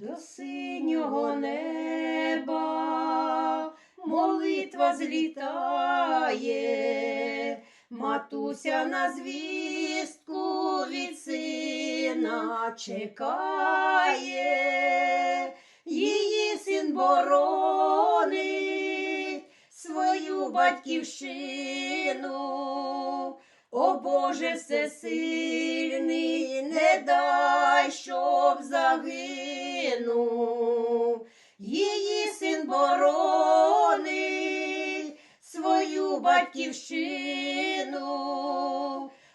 До синього неба молитва злітає, матуся на звістку від сина чекає, її син боронить свою батьківщину. О Боже всесильний, не дай, щоб загинув. Її син боронить свою батьківщину.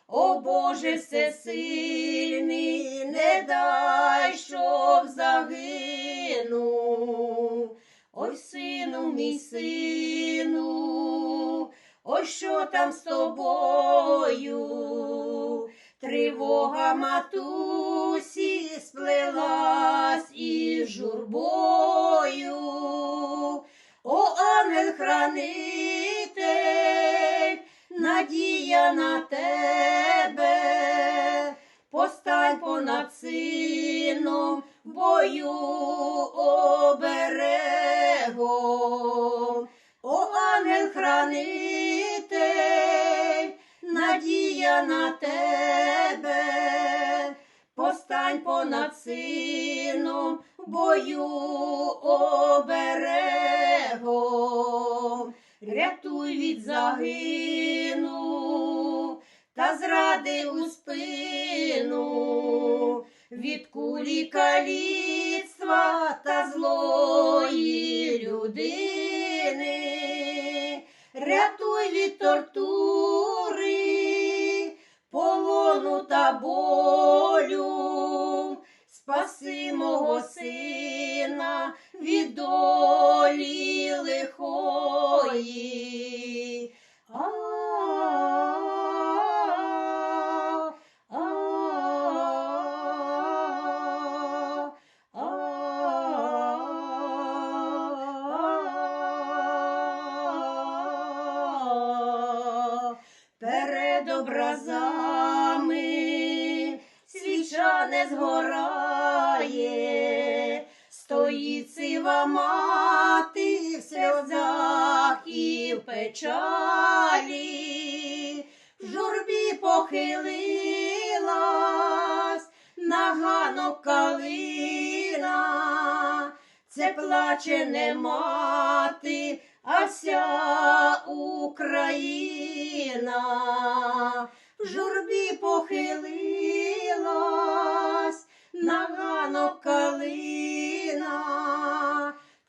О Боже всесильний, не дай, щоб загинув. Ой, сину, мій сину, що там з тобою? Тривога матусі сплелась із журбою. О, ангел хранитель, надія на тебе, надія на тебе, постань понад сином, бою оберегом. Рятуй від загину та зради у спину, від кулі каліцтва та злої людини, рятуй від тортури, та болю, спаси мого сина від долі лихої. Перед образами свіча не згорає, стоїть сива мати в сльозах і в печалі, в журбі похилилась на ганок калина, це плаче не мати, а вся Україна. В журбі похилилась на ганок калина,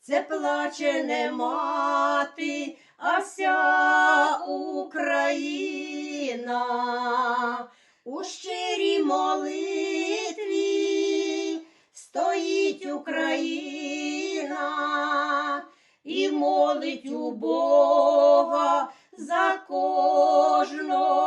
це плаче не мати, а вся Україна. У щирій молитві стоїть Україна і молить у Бога за кожного